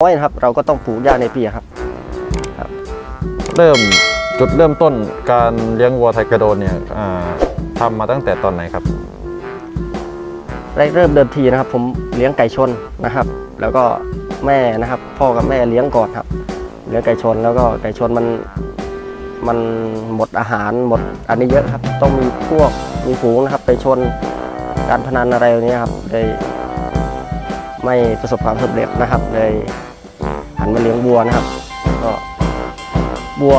น้อยนะครับ เราก็ต้องปลูกหญ้าในเปียครับ เริ่มจุดเริ่มต้นการเลี้ยงวัวไทยกระโดนเนี่ยอ่าทำมาตั้งแต่ตอนไหนครับ แรกเริ่มเดิมทีนะครับ ผมเลี้ยงไก่ชนนะครับ แล้วก็แม่นะครับ พ่อกับแม่เลี้ยงก่อนครับ เลี้ยงไก่ชนแล้วก็ไก่ชนมันมันหมดอาหารหมดอันนี้เยอะครับ ต้องมีพวกมีฝูงนะครับ ไปชนการพนันอะไรอย่างนี้ยครับเลยไม่ประสบความสำเร็จนะครับเลย หันมาเลี้ยงวัวนะครับ ก็วัว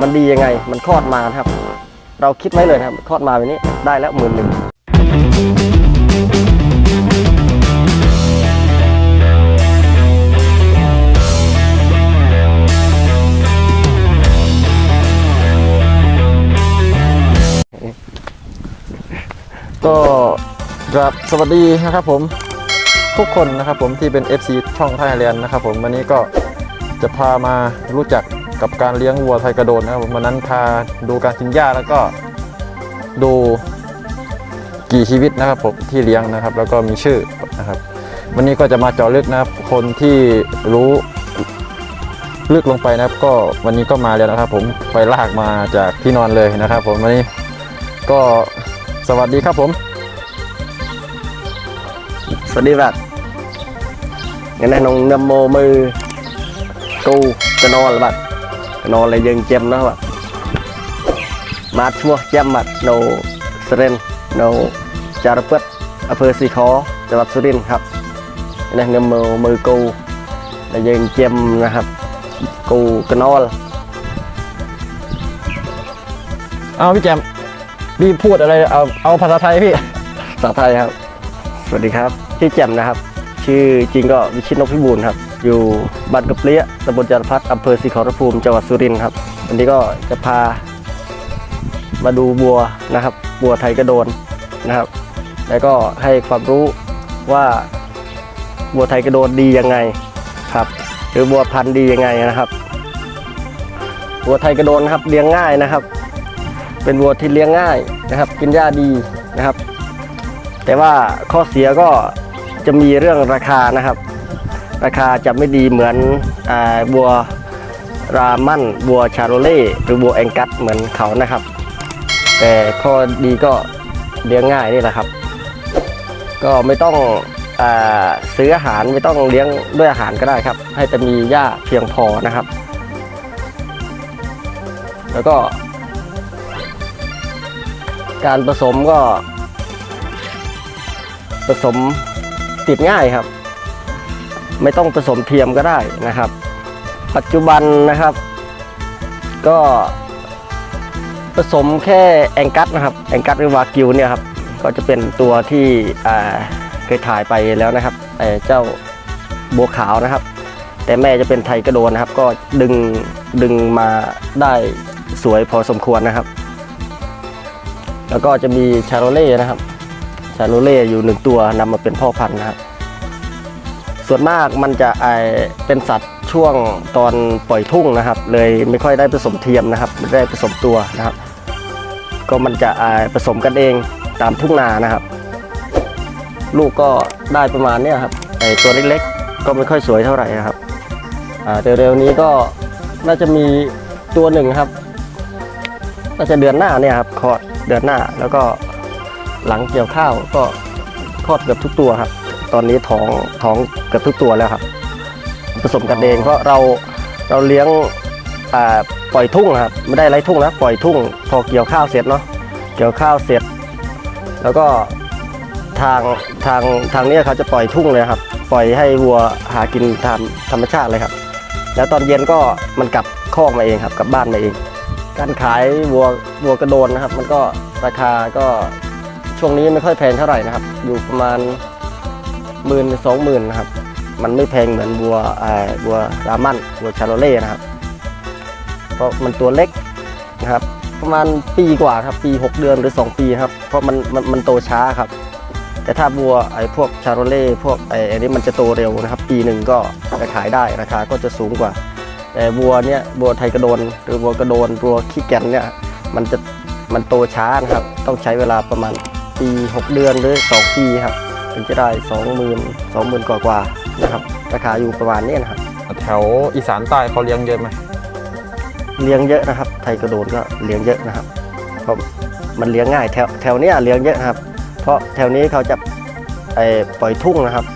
มันดียังไง มันคลอดมานะครับ เราคิดไว้เลยนะครับคลอดมาแบบนี้ได้แล้วหมื่นหนึ่งก็กราบสวัสดีนะครับผม ทุกคนนะครับผมที่เป็น FC ช่องไทยแลนด์นะครับผมวันนี้ก็จะพามารู้จักกับการเลี้ยงวัวไทยกระโดนนะครับผมวันนั้นพาดูการกินหญ้าแล้วก็ดูกี่ชีวิตนะครับผมที่เลี้ยงนะครับ แล้วก็มีชื่อนะครับ วันนี้ก็จะมาเจาะลึกนะครับ คนที่รู้ลึกลงไปนะครับ ก็วันนี้ก็มาแล้วนะครับ ผมไปลากมาจากที่นอนเลยนะครับ ผมวันนี้ก็สวัสดีครับผม สวัสดีครับงั้นน้องนโมมือกูกนอนบัดกนอนเลยยังเจ็มนะบัดมาชั่วเจ็มบัดโนสเรนโนจารพัดอำเภอสีขอจังหวัดสุรินครับงั้นน้โมมือกูอะไรยังเจ็มนะครับกูกนอนเอาพี่แจมพี่พูดอะไรเอาเอาภาษาไทยพี่ภาษาไทยครับ สวัสดีครับ ชื่อแจ่มนะครับ ชื่อจริงก็วิชิตนกพิบูลครับ อยู่บ้านกระเปี้ยตำบลจารพัฒอำเภอศรีขอรภูมิจังหวัดสุรินทร์ครับ วันนี้ก็จะพา มาดูบัวนะครับ บัวไทยกระโดนนะครับ แล้วก็ให้ความรู้ว่าบัวไทยกระโดนดียังไงครับ หรือบัวพันธุ์ดียังไงนะครับ บัวไทยกระโดนครับเลี้ยงง่ายนะครับ เป็นวัวที่เลี้ยงง่ายนะครับ กินหญ้าดีนะครับ แต่ว่าข้อเสียก็จะมีเรื่องราคานะครับ ราคาจะไม่ดีเหมือนอบัวรามันบัวชาโรเล่หรือบัวแองกัสเหมือนเขานะครับ แต่ข้อดีก็เลี้ยงง่ายนี่แหละครับ ก็ไม่ต้องอซื้ออาหารไม่ต้องเลี้ยงด้วยอาหารก็ได้ครับ ให้แต่มีหญ้าเพียงพอนะครับ แล้วก็ การผสมก็ ผสมติดง่ายครับ ไม่ต้องผสมเทียมก็ได้นะครับ ปัจจุบันนะครับ ก็ผสมแค่แองกัสนะครับแองกัสหรือวากิวเนี่ยครับก็จะเป็นตัวที่เคยถ่ายไปแล้วนะครับเจ้าบัวขาวนะครับ แต่แม่จะเป็นไทยกระโดนนะครับ ก็ดึงดึงมาได้สวยพอสมควรนะครับ แล้วก็จะมีชาโรเล่นะครับ ชาโรเล่อยู่หนึ่งตัวนำมาเป็นพ่อพันธุ์นะครับส่วนมากมันจะไอเป็นสัตว์ช่วงตอนปล่อยทุ่งนะครับ เลยไม่ค่อยได้ผสมเทียมนะครับไม่ได้ผสมตัวนะครับ ก็มันจะไอผสมกันเองตามทุ่งนานะครับ ลูกก็ได้ประมาณนี้ครับไอตัวเล็กๆ ก็ไม่ค่อยสวยเท่าไหร่นะครับเร็วๆนี้ก็น่าจะมีตัวหนึ่งครับน่าจะเดือนหน้าเนี่ยครับคลอดเดือนหน้าแล้วก็ หลังเกี่ยวข้าวก็คลอดเกือบทุกตัวครับ ตอนนี้ท้องท้องเกือบทุกตัวแล้วครับ ผสมกันเองเพราะเราเราเลี้ยงอ่าปล่อยทุ่งครับไม่ได้ไล่ทุ่งนะปล่อยทุ่ง พอเกี่ยวข้าวเสร็จเนาะเกี่ยวข้าวเสร็จ แล้วก็ทางทางทางเนี้ยเขาจะปล่อยทุ่งเลยครับ ปล่อยให้วัวหากินตามธรรมชาติเลยครับ แล้วตอนเย็นก็มันกลับคอกมาเองครับกลับบ้านมาเอง การขายวัววัวกระโดนนะครับ มันก็ราคาก็ ช่วงนี้ไม่ค่อยแพงเท่าไหร่นะครับ อยู่ประมาณหมื่นสองหมื่นนะครับ มันไม่แพงเหมือนวัวบัวรามันวัวชาโรเล่นะครับ เพราะมันตัวเล็กนะครับ ประมาณปีกว่าครับ ปี 6 เดือนหรือ 2 ปีครับ เพราะมันมันมันโตช้าครับ แต่ถ้าวัวไอ้พวกชาโรเล่พวกไอ้อันนี้มันจะโตเร็วนะครับ ปีหนึ่งก็จะขายได้ราคาก็จะสูงกว่า แต่วัวเนี่ยวัวไทยกระโดน หรือวัวกระโดนวัวขี้แก่นเนี่ยมันจะมันโตช้านะครับ ต้องใช้เวลาประมาณ ปี 6 เดือนหรือ 2 ปีครับถึงจะได้ 20,000 20,000กว่ากว่าๆนะครับราคาอยู่ประมาณนี้นะครับแถวอีสานใต้เขาเลี้ยงเยอะไหมเลี้ยงเยอะนะครับ ไทยกระโดนก็เลี้ยงเยอะนะครับเพราะมันเลี้ยงง่ายแถวแถวเนี้ยเลี้ยงเยอะนะครับ เพราะแถวนี้เขาจะไอปล่อยทุ่งนะครับ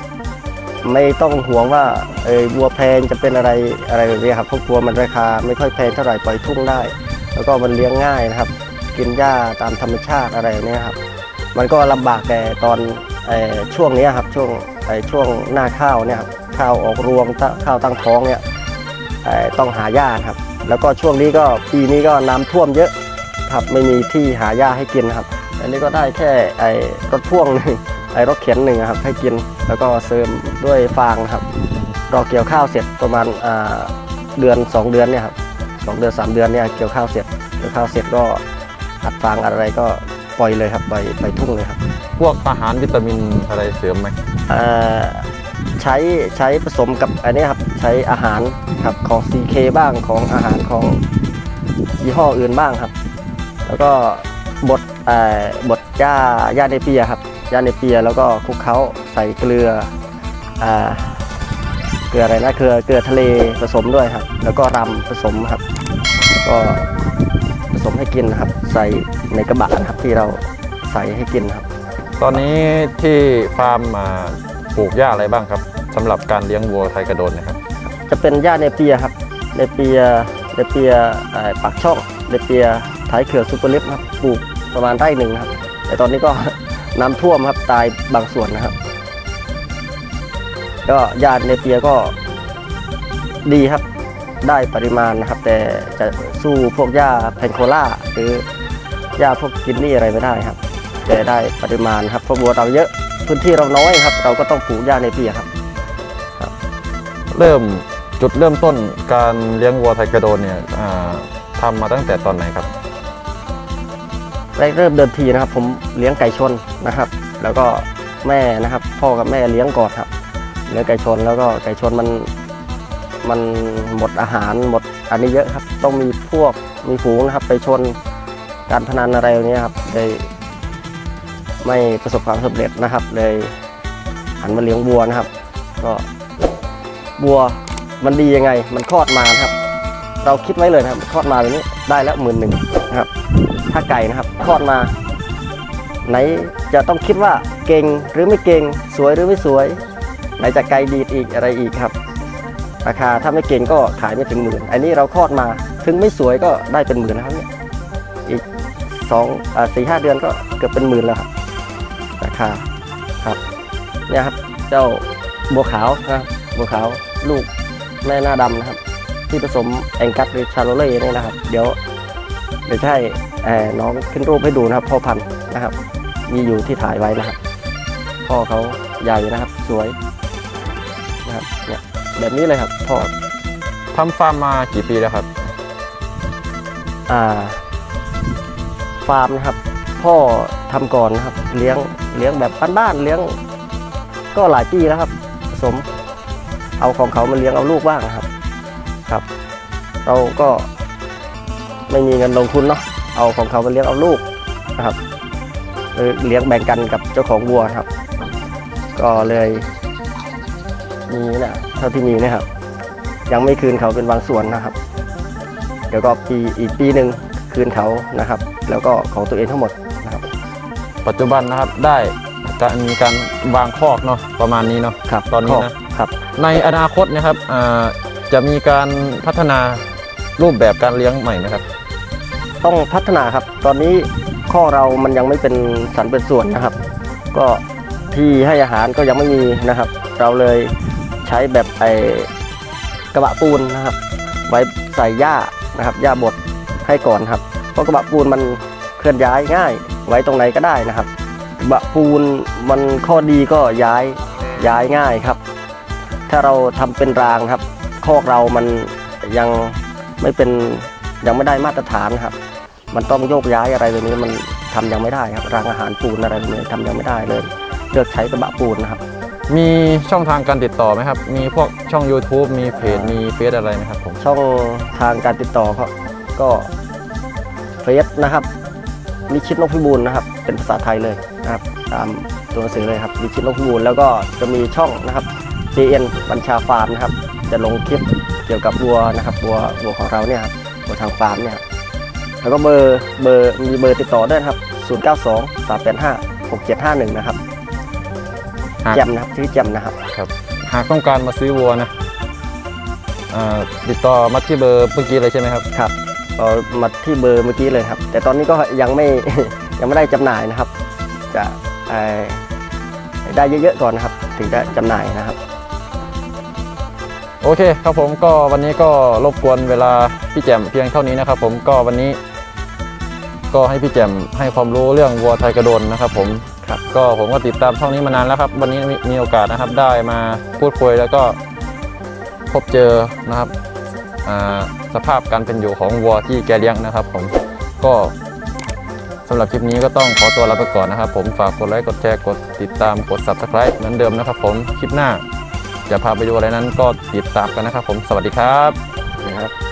ไม่ต้องห่วงว่าเออวัวแพงจะเป็นอะไรอะไรแบบนี้ครับเพราะวัวมันราคาไม่ค่อยแพงเท่าไหร่ปล่อยทุ่งได้ แล้วก็มันเลี้ยงง่ายนะครับ กินหญ้าตามธรรมชาติอะไรแบบนี้ครับ มันก็ลำบากแต่ตอนช่วงนี้ครับช่วงช่วงหน้าข้าวเนี่ยครับข้าวออกรวงข้าวตั้งท้องเนี่ยต้องหาหญ้าครับ แล้วก็ช่วงนี้ก็ปีนี้ก็น้ำท่วมเยอะครับไม่มีที่หาหญ้าให้กินครับ อันนี้ก็ได้แค่ไอ้รถพ่วงหนึ่งไอ้รถเข็นหนึ่งครับให้กิน แล้วก็เสริมด้วยฟางครับรอเกี่ยวข้าวเสร็จประมาณาเดือน 2 เดือนเนี่ยครับสองเดือน 3 เดือนเนี่ยเกี่ยวข้าวเสร็จเกี่ยวข้าวเสร็จก็อัดฟางอะไรก็ ปล่อยเลยครับปล่อยไปทุ่งเลยครับพวกอาหารวิตามินอะไรเสริมไหมเอ่อใช้ใช้ผสมกับอันนี้ครับใช้อาหารครับของ CK บ้างของอาหารของยี่ห้ออื่นบ้างครับ แล้วก็บดเอ่อบดหญ้าหญ้าเนเปียครับหญ้าเนเปียแล้วก็คลุกเคล้าใส่เกลืออ่าเกลืออะไรนะเกลือเกลือทะเลผสมด้วยครับ แล้วก็รำผสมครับแล้วก็ผสม ให้กินนะครับ ใส่ในกระบะนะครับที่เราใส่ให้กินครับ ตอนนี้ที่ฟาร์มมาปลูกหญ้าอะไรบ้างครับสำหรับการเลี้ยงวัวไทยกระโดนนะครับ จะเป็นหญ้าเนเปียครับเนเปียเนเปียเอ่อปากช่องเนเปียท้ายเขื่อนซูเปอร์ลิฟครับปลูกประมาณไร่หนึ่งครับแต่ตอนนี้ก็ น้ำท่วมครับตายบางส่วนนะครับ ก็หญ้าเนเปียก็ดีครับได้ปริมาณนะครับ แต่จะ สู้พวกหญ้าแพนโคล่าหรือหญ้าพวกกินนี่อะไรไม่ได้ครับ แต่ได้ปริมาณครับเพราะวัวเราเยอะพื้นที่เราน้อยครับ เราก็ต้องปลูกหญ้าเนเปียครับ เริ่มจุดเริ่มต้นการเลี้ยงวัวไทยกระโดนเนี่ยอ่าทำมาตั้งแต่ตอนไหนครับ แรกเริ่มเดิมทีนะครับ ผมเลี้ยงไก่ชนนะครับ แล้วก็แม่นะครับ พ่อกับแม่เลี้ยงก่อนครับเลี้ยงไก่ชนแล้วก็ไก่ชนมัน มันหมดอาหารหมดอันนี้เยอะครับ ต้องมีพวกมีฝูงนะครับ ไปชนการพนันอะไรอย่างเนี้ยครับเลยไม่ประสบความสำเร็จนะครับ เลยหันมาเลี้ยงวัวนะครับ ก็วัวมันดียังไง มันคลอดมานะครับ เราคิดไว้เลยนะครับคลอดมาแบบนี้ได้แล้วหมื่นหนึ่งนะครับ ถ้าไก่นะครับคลอดมา ไหนจะต้องคิดว่าเก่งหรือไม่เก่งสวยหรือไม่สวย ไหนจะไก่ดีดอีกอะไรอีกครับ ราคาถ้าไม่เก่งก็ขายไม่ถึงหมื่นอันนี้เราคลอดมาถึงไม่สวยก็ได้เป็นหมื่นนะครับเนี่ยอีกสองอ่าสี่ห้าเดือนก็เกือบเป็นหมื่นแล้วครับราคาครับเนี่ยครับเจ้าบัวขาวนะครับบัวขาวลูกแม่หน้าดำนะครับ ที่ผสมแองกัสหรือชาโลเล่นี่นะครับ เดี๋ยวเดี๋ยวให้เอ่น้องขึ้นรูปให้ดูนะครับพ่อพันธุ์นะครับ มีอยู่ที่ถ่ายไว้นะครับพ่อเขาใหญ่นะครับ สวยนะครับเนี่ย แบบนี้เลยครับพ่อทำฟาร์มมากี่ปีแล้วครับ อ่า ฟาร์มนะครับ พ่อทำก่อนนะครับ เลี้ยงเลี้ยงแบบบ้านๆเลี้ยง ก็หลายปีแล้วครับผสม เอาของเขามาเลี้ยงเอาลูกบ้างครับ ครับ เราก็ไม่มีเงินลงทุนเนาะเอาของเขามาเลี้ยงเอาลูกนะครับเลยเลี้ยงแบ่งกันกับเจ้าของวัวครับ ก็เลย มีนะเท่าที่มีนะครับ ยังไม่คืนเขาเป็นบางส่วนนะครับ เดี๋ยวก็ปีอีกปีหนึ่งคืนเขานะครับ แล้วก็ของตัวเองทั้งหมดนะครับ ปัจจุบันนะครับได้การมีการวางคอกเนาะประมาณนี้เนาะครับตอนนี้ข้นะครับ ในอนาคตนะครับอ่าจะมีการพัฒนารูปแบบการเลี้ยงใหม่ไหมครับ ต้องพัฒนาครับ ตอนนี้ข้อเรามันยังไม่เป็นสันเป็นส่วนนะครับ ก็ที่ให้อาหารก็ยังไม่มีนะครับ เราเลย ใช้แบบไอกระบะปูนนะครับ ไว้ใส่หญ้านะครับหญ้าบดให้ก่อนครับเพราะกระบะปูนมันเคลื่อนย้ายง่าย ไว้ตรงไหนก็ได้นะครับ กระบะปูนมันข้อดีก็ย้ายย้ายง่ายครับ ถ้าเราทำเป็นรางครับคอกเรามันยังไม่เป็นยังไม่ได้มาตรฐานครับ มันต้องโยกย้ายอะไรแบบนี้มันทำยังไม่ได้ครับรางอาหารปูนอะไรแบบนี้ทำยังไม่ได้เลย เลือกใช้กระบะปูนนะครับ มีช่องทางการติดต่อไหมครับ มีพวกช่อง YouTube มีเพจ มีเฟซอะไรไหมครับผมช่องทางการติดต่อก็ก็เฟซนะครับมิชิตนกพิบูลนะครับ เป็นภาษาไทยเลยนะครับ ตามตัวหนังสือเลยครับมิชิตนกพิบูลแล้วก็จะมีช่องนะครับ JN บัญชาฟาร์มนะครับ จะลงคลิปเกี่ยวกับวัวนะครับวัววัวของเราเนี่ยครับวัวทางฟาร์มเนี่ยครับแล้วก็เบอร์เบอร์มีเบอร์ติดต่อด้วยนะครับ 092 385 6751 นะครับ แจมนะครับชื่อแจมนะครับ ครับ หากต้องการมาซื้อวัวนะอ่าติดต่อมาที่เบอร์เมื่อกี้เลยใช่ไหมครับ ครับก็มาที่เบอร์เมื่อกี้เลยครับ แต่ตอนนี้ก็ยังไม่ยังไม่ได้จำหน่ายนะครับ จะเอ่อได้เยอะๆก่อนนะครับ ถึงจะจำหน่ายนะครับ โอเคครับผมก็วันนี้ก็รบกวนเวลาพี่แจ่มเพียงเท่านี้นะครับ ผมก็วันนี้ ก็ให้พี่แจ่มให้ความรู้เรื่องวัวไทยกระโดนนะครับ ผม ครับก็ผมก็ติดตามช่องนี้มานานแล้วครับ วันนี้มีโอกาสนะครับได้มาพูดคุยแล้วก็พบเจอนะครับสภาพการเป็นอยู่ของวัวที่แกเลี้ยงนะครับ ผมก็สำหรับคลิปนี้ก็ต้องขอตัวลาไปก่อนนะครับ ผมฝากกดไลค์กดแชร์กดติดตามกด subscribe เหมือนเดิมนะครับ ผมคลิปหน้าจะพาไปดูอะไรนั้นก็ติดตามกันนะครับ ผมสวัสดีครับนะครับ